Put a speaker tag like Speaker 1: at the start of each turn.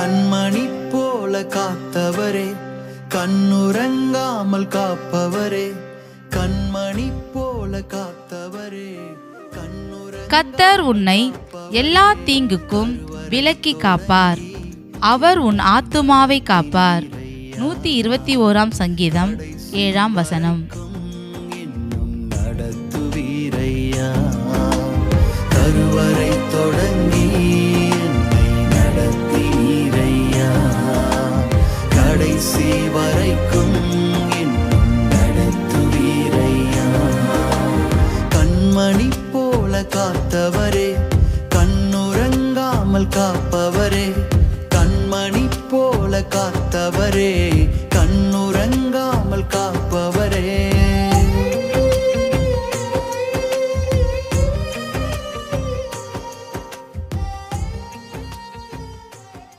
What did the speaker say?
Speaker 1: கண்மணி போல காத்தவரே கண்ணுறங்காமல் காப்பவரே கண்மணி போல காத்தவரே
Speaker 2: கத்தர் உன்னை எல்லா தீங்குக்கும் விலக்கி காப்பார். அவர் உன் ஆத்துமாவை காப்பார். நூத்தி இருபத்தி ஓராம் சங்கீதம் ஏழாம் வசனம்.
Speaker 1: கடைசி வரைக்கும் இன்னும் நடத்துவீரையா கண்மணி போல காத்தவரே கண்ணுறங்காமல் காப்பவரே கண்மணி போல காத்தவரே கண்ணுறங்காமல் காப்பவரே.